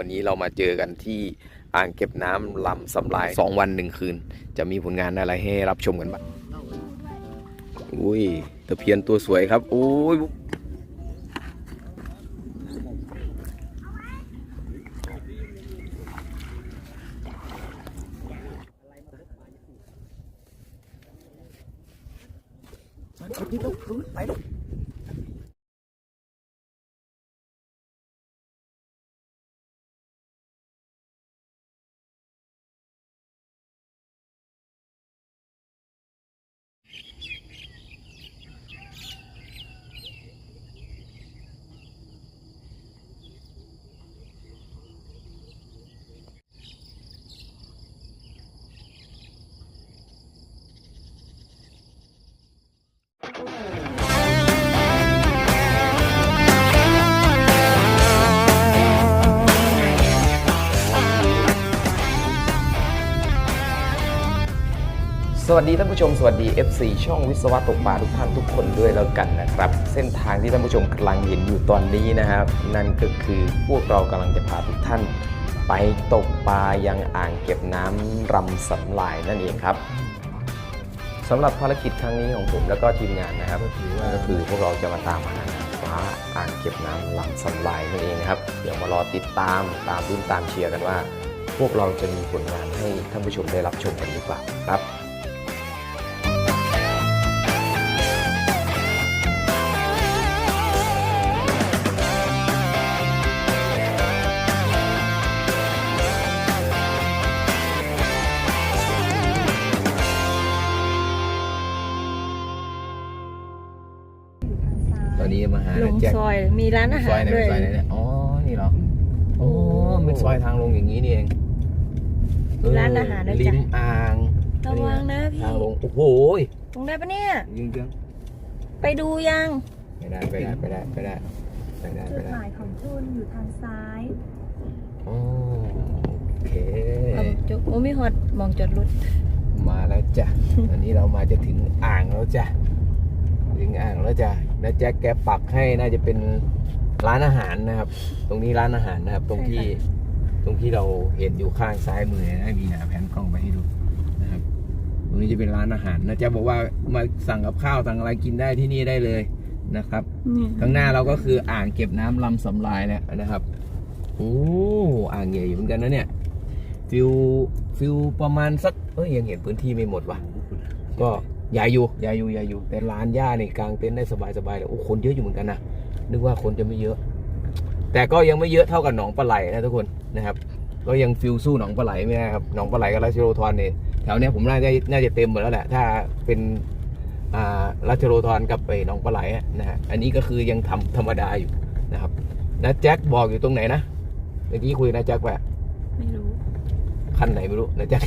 วันนี้เรามาเจอกันที่อ่างเก็บน้ำลำสำลายสองวันหนึ่งคืน จะมีผลงานอะไรให้รับชมกันบ้างอุ้ยตะเพียนตัวสวยครับ โอ้ย สวัสดีท่านผู้ชมสวัสดี FC ช่องวิศวะตกปลาทุกท่านทุกคนด้วยแล้วกันนะครับ เส้นทางที่ท่านผู้ชมกำลังเห็นอยู่ตอนนี้นะครับ นั่นก็คือพวกเรากำลังจะพาทุกท่าน ไปตกปลายังอ่างเก็บน้ำรำสำลายนั่นเองครับสำหรับภารกิจครั้งนี้ของผมแล้วก็ทีมงานนะครับก็คือพวกเราจะมาตามหาฟ้าอ่างเก็บน้ำลำสำลายนั่นเองนะครับเดี๋ยวมารอติดตามตามรุ่นตามเชียร์กันว่า พวกเราจะมีผลงานให้ท่านผู้ชมได้รับชมกันหรือเปล่าครับ ตอนนี้มาหาลงแจ็คซอยมีร้านอาหาซอรยไหนด้วยซอยไหนเนี่ยอ๋อ นี่เหรออ๋อเป็นซอยทางลงอย่างนี้นี่เองเร้านอาหารด้วยริจ้ะมอ่างระวังนะพี่ทางลงโอ้โหตรงได้ปะเนี่ย ยิงจังไปดูยังไปได้ไปได้ไปได้ไปได้ไปได้ไปจุดได้หมายของคุณอยู่ทางซ้าย อ๋อโอเค เอาจุกโอ้มีฮอตมองจอดรถมาแล้วจ้ะตอนนี้เรามาจะถึงอ่างแล้วจ้ะ ถึงอ่างแล้วจ้ะ นะแจ็คแกปักให้น่าจะเป็นร้านอาหารนะครับ ตรงนี้ร้านอาหารนะครับ ตรงที่ตรงที่เราเห็นอยู่ข้างซ้ายมือนะมีนาแผนกล้องไปให้ดูนะครับ ตรงนี้จะเป็นร้านอาหารนะแจ็คบอกว่ามาสั่งกับข้าวสั่งอะไรกินได้ที่นี่ได้เลยนะครับนี่ข้างหน้าเราก็คืออ่างเก็บน้ำลำสำลายเนี่ยนะครับโอ้อ่างใหญ่อยู่เหมือนกันนะเนี่ยฟิวฟิวประมาณสักเอ้ยยังเห็นพื้นที่ไม่หมดว่ะก็ ใหญ่อยู่ใหญ่อยู่ใหญ่อยู่ แต่ลานหญ้าเนี่ยกลางเต็นท์ได้สบายๆเลยโอ้คนเยอะอยู่เหมือนกันนะนึกว่าคนจะไม่เยอะ แต่ก็ยังไม่เยอะเท่ากับหนองปลาไหลนะทุกคนนะครับ ก็ยังฟิวสู้หนองปลาไหลไม่ได้ครับหนองปลาไหลกับราชโรธรเนี่ยแถวเนี้ยผมน่าจะน่าจะเต็มหมดแล้วแหละ ถ้าเป็นอ่าราชโรธรกับไปหนองปลาไหลอะนะฮะอันนี้ก็คือยังทำธรรมดาอยู่นะครับนะแจ็คบอกอยู่ตรงไหนนะเมื่อกี้คุยนะแจ็คว่าไม่รู้คันไหนไม่รู้นะแจ็ค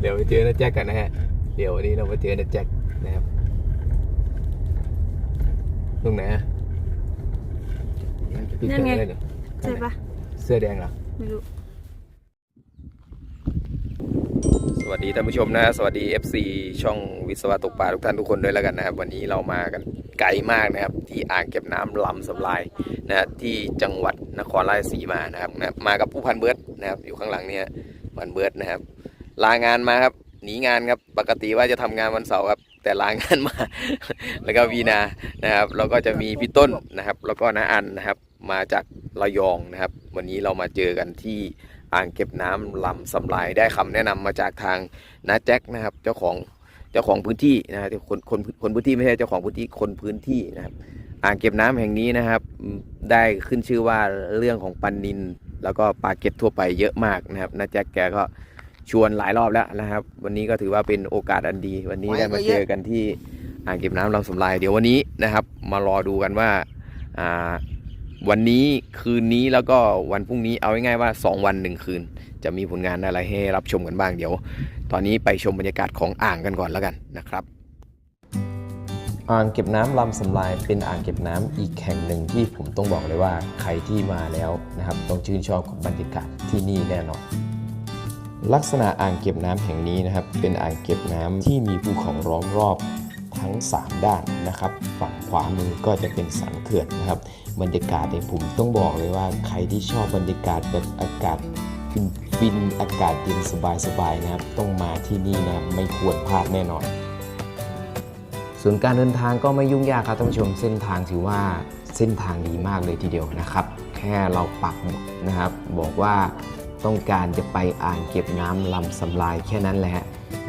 เออเดี๋ยวไปเจอนะแจ็คกันนะฮะ เดี๋ยววันนี้เราไปเจอนะแจ็คนะครับ ตรงไหนอะนั่นไงเยใช่ปะเสื้อแดงเหรอ ไม่รู้ สวัสดีท่านผู้ชมนะ สวัสดี FC ช่องวิศวะตกปลาทุกท่านทุกคนด้วยแล้วกันนะครับ วันนี้เรามากันไกลมากนะครับ ที่อ่างเก็บน้ำลำสำลายนะฮะที่จังหวัดนครราชสีมานะครับนะมากับผู้พันเบิร์ดนะครับอยู่ข้างหลังเนี่ยพันเบิร์ดนะครับ ลางานมาครับ หนีงานครับปกติว่าจะทำงานวันเสาร์ครับ แต่ลางานมา แล้วก็วีนานะครับแล้วก็จะมีพี่ต้นนะครับ แล้วก็น้าอันนะครับ มาจากระยองนะครับ วันนี้เรามาเจอกันที่อ่างเก็บน้ำลำสำลายได้คำแนะนำมาจากทางน้าแจ็คนะครับ เจ้าของเจ้าของพื้นที่นะครับคนคนคนพื้นที่ไม่ใช่เจ้าของพื้นที่คนพื้นที่นะครับ อ่างเก็บน้ำแห่งนี้นะครับ ได้ขึ้นชื่อว่าเรื่องของปันนิน แล้วก็ปลาเก็ตทั่วไปเยอะมากนะครับน้าแจ็คแกก็ ชวนหลายรอบแล้วนะครับ วันนี้ก็ถือว่าเป็นโอกาสอันดี วันนี้ได้มาเจอกันที่อ่างเก็บน้ำลำสำลายเดี๋ยววันนี้นะครับ มารอดูกันว่าอ่าวันนี้คืนนี้แล้วก็วันพรุ่งนี้เอาง่ายๆว่า 2 วันหนึ่งคืน จะมีผลงานอะไรให้รับชมกันบ้างเดี๋ยว ตอนนี้ไปชมบรรยากาศของอ่างกันก่อนแล้วกันนะครับอ่างเก็บน้ำลำสำลายเป็นอ่างเก็บน้ำอีกแห่งหนึ่งที่ผมต้องบอกเลยว่าใครที่มาแล้วนะครับ ต้องชื่นชอบกับบรรยากาศที่นี่แน่นอน ลักษณะอ่างเก็บน้ำแห่งนี้นะครับ เป็นอ่างเก็บน้ำที่มีภูเขาล้อมรอบทั้ง 3 ด้านนะครับ ฝั่งขวามือก็จะเป็นสันเขื่อนนะครับ บรรยากาศในผมต้องบอกเลยว่าใครที่ชอบบรรยากาศแบบอากาศฟินฟินๆอากาศเย็นสบายๆนะครับ ต้องมาที่นี่นะไม่ควรพลาดแน่นอนส่วนการเดินทางก็ไม่ยุ่งยากครับท่านผู้ชมเส้นทางถือว่าเส้นทางดีมากเลยทีเดียวนะครับ แค่เราปักหมุดนะครับ บอกว่า ต้องการจะไปอ่างเก็บน้ำลำสำลายแค่นั้นแหละ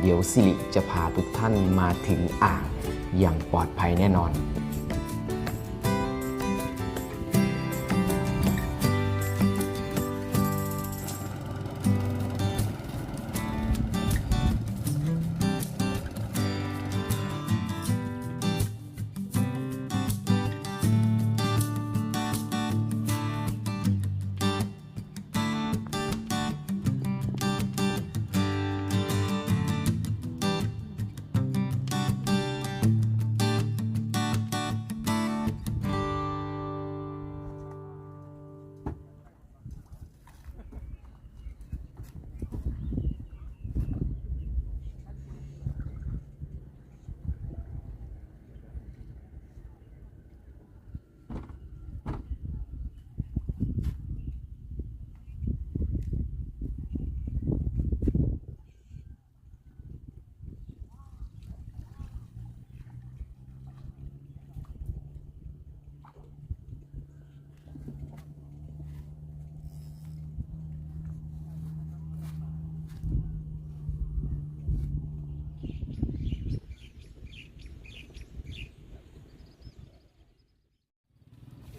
เดี๋ยวสิริจะพาทุกท่านมาถึงอ่างอย่างปลอดภัยแน่นอน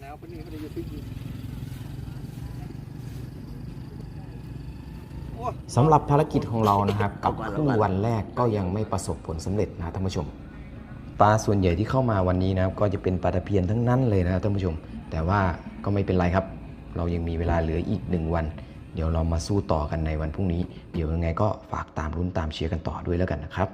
แล้วคนนี้เขาจะอยู่ที่นี่สำหรับภารกิจของเรานะครับกับครึ่งวันแรกก็ยังไม่ประสบผลสำเร็จนะท่านผู้ชม ปลาส่วนใหญ่ที่เข้ามาวันนี้นะครับก็จะเป็นปลาตะเพียนทั้งนั้นเลยนะท่านผู้ชม แต่ว่าก็ไม่เป็นไรครับ เรายังมีเวลาเหลืออีกหนึ่งวัน เดี๋ยวเรามาสู้ต่อกันในวันพรุ่งนี้ เดี๋ยวยังไงก็ฝากตามรุ้นตามเชียร์กันต่อด้วยแล้วกันนะครับ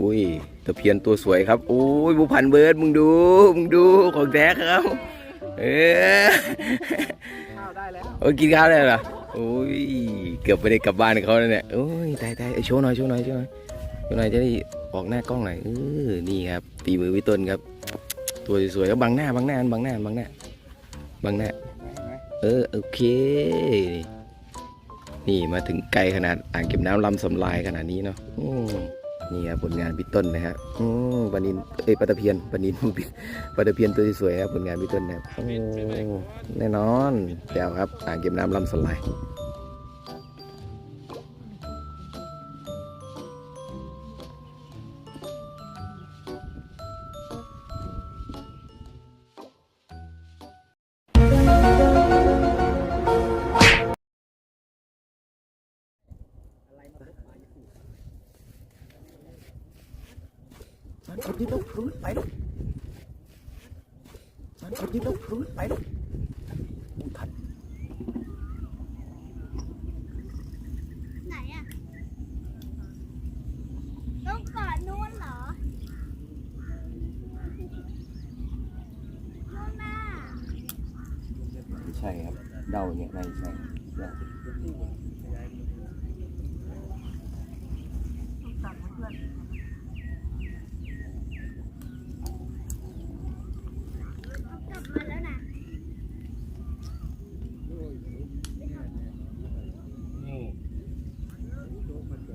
อุ้ยตะเพียนตัวสวยครับโอ้ยบุพันเบิร์ดมึงดูมึงดูของแท้ครับเออข้าวได้แล้วโอ้ยกินข้าวได้เหรอโอ้ยเกือบไปได้กลับบ้านเขาแล้วเนี่ยโอ้ยตายตายเอ้ยโชว์หน่อยโชว์หน่อยโชว์หน่อยโชว์หน่อยจะได้ออกหน้ากล้องหน่อยเออนี่ครับตีมือพี่ต้นครับ ตัวสวยๆก็บังหน้าบังหน้าบังหน้าบังหน้าบังหน้าเออโอเคนี่มาถึงไกลขนาดอ่างเก็บน้ำลำสำลายขนาดนี้เนาะอืม นี่ครับผลงานพี่ต้นนะครับอืมปลานินเอ้ยปลาตะเพียนปลานินปลาตะเพียนตัวที่สวยครับผลงานพี่ต้นนะครับโอ้แน่นอนแจ๋วครับอ่างเก็บน้ำลำสำลาย กดยิบแล้วรู้ไปแล้วมันกดยิบแล้วรู้ไปแล้วทัน ไหนอะต้องเกาะนู้นเหรอนู้นน่ะ ไม่ใช่ครับเดาเนี่ยไม่ใช่ เอากลับมาแล้วนะ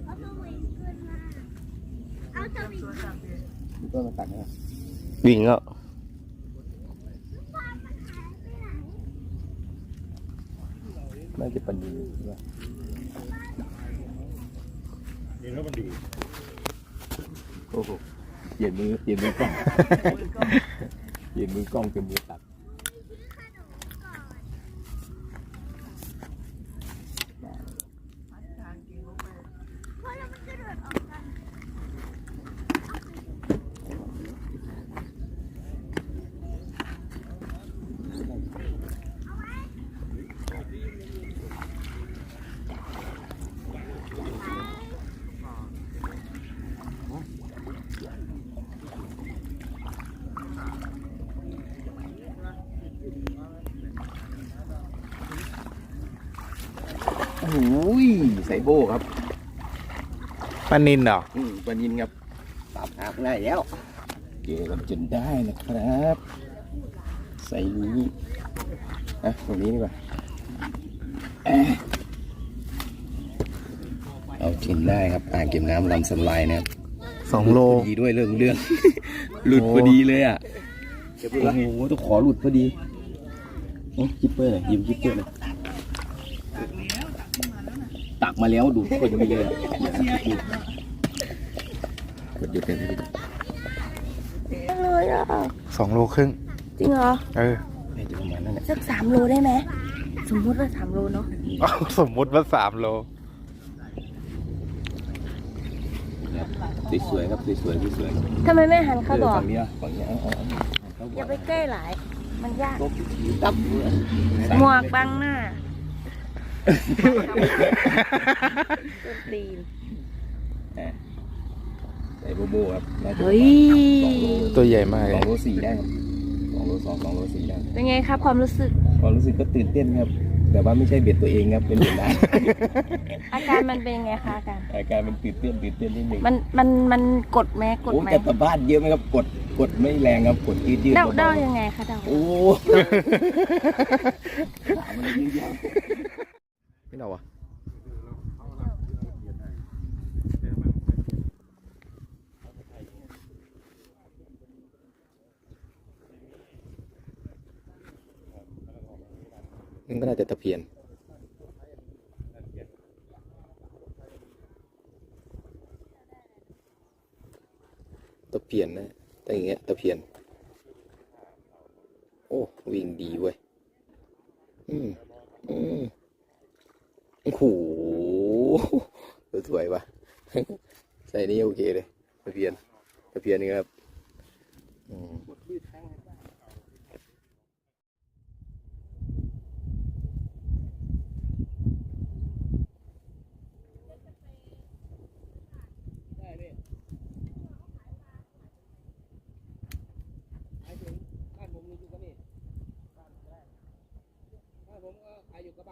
เอาสวิงขึ้นมาเอาสวิงขึ้น พี่ ต้นมาตักนะวิ่งแล้วความมันหายไปไหนน่าจะปลานินใช่ไหมนี่แล้วมันดีโอ้โหเปลี่ยนมือเปลี่ยนมือกล้องเปลี่ยนมือกล้องเป็นมือตัด เพราะเรามันกระโดดออกกัน ไซโบครับปลานินเหรออืมปลานินครับปรับหาง่ายแล้วเจอกันจนได้นะครับ ใส่นี้อะตรงนี้ดีกว่าเอ๊ะเอาจนได้ครับอ่างเก็บน้ำลำสำลายนะครับสองโลหลุดพอดีด้วยเรื่องเรื่องหลุดพอดีเลยอะโอ้โหต้องขอหลุดพอดีเอ๊ะคิปเปอร์หน่อยยืมคิปเปอร์หน่อย ตักมาแล้วดูดพอดีเลยอะกดหยุดเลยนะเลยอะสองโลครึ่ง จริงเหรอ เออน่าจะประมาณนั้นแหละสักสามโลได้ไหม สมมุติว่าสามโลเนาะเอาสมมุติว่าสามโลสวยๆครับสวยๆสวยทำไมไม่หันๆเขาบอกฝั่งนี้อะฝั่งนี้เอาเอาเอาเอาอย่าไปใกล้หลาย มันยากตับหมวกบังหน้า ต้นตีนใส่โบโบครับน่าจะเฮ้ย สองโลตัวใหญ่มากสเลองยโลสี่ได้ครับสองโลสองสองโลสี่ได้เป็นไงครับความรู้สึก ความรู้สึกก็ตื่นเต้นครับ แต่ว่าไม่ใช่เบ็ดตัวเองครับเป็นเบ็ดร้าน อาการมันเป็นไงคะอาการ อาการมันตื่นเต้นตื่นเต้นนิดหนึ่งมันมันมันกดไหมกดโอ้ไหมแต่บ้านเยอะไหมครับกดกดไม่แรงครับกดยืดยืดเดาบๆเดายังไงคะเดาโอ้ขามันยืดยาวไม่เอาอะ มันก็น่าจะตะเพียน ตะเพียนนะแต่อย่างเงี้ยตะเพียน โอ้วิ่งดีเว้ย อืม อืมโอ้โหสวยปะใส่นี่โอเคเลยตะเพียนตะเพียนนี่ครับ อืม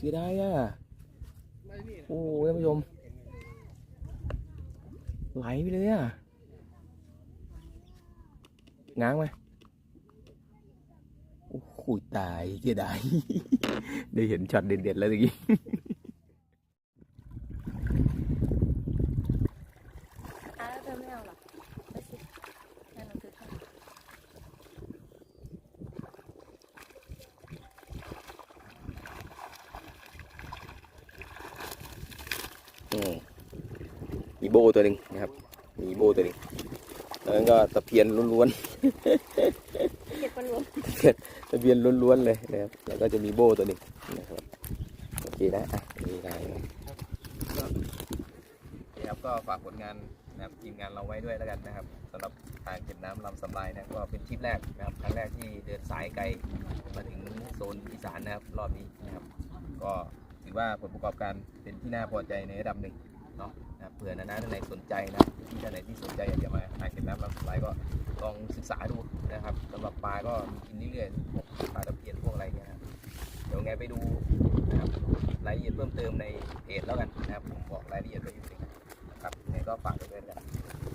เสียดายอะ โอ้โหท่านผู้ชม ไหลไปเลยอะง้างไหมโอ้โหตายเสียดาย ได้เห็นช็อตเด็ดๆแล้วตะกี้ อ้าวเธอไม่เอาหรอไปสิงั้นหนูถือให้ อื มมีโบตัวหนึ่งนะครับ มีโบตัวหนึ่งแล้วนั้นก็ตะเพียนล้วนเก็บกันรวมๆตะเพียนล้วนๆเลยนะครับ แล้วก็จะมีโบตัวหนึ่งนะครับโอเคนะอะนี่ได้ครับก็ฝากผลงานนะครับทีมงานเราไว้ด้วยแล้วกันนะครับสำหรับอ่างเก็บน้ำลำสำลายนะก็เป็นทริปแรกนะครับครั้งแรกที่เดินสายไกลมาถึงโซนอีสานนะครับรอบนี้นะครับ ก็ ถือว่าผลประกอบการเป็นที่น่าพอใจในระดับหนึ่งเนาะนะเผื่อนานาท่านไหนสนใจนะที่ท่านไหนที่สนใจอยากจะมาอ่างเก็บน้ำลำสำลายก็ลองศึกษาดูนะครับสำหรับปลาก็มีกินเรื่อยๆพวกปลาตะเพียนพวกอะไรเงี้ยนะเดี๋ยวไงไปดูนะครับรายละเอียดเพิ่มเติมในเพจแล้วกันนะครับผมบอกรายละเอียดไว้อยู่ในนะครับยังไงก็ฝากด้วยนะครับ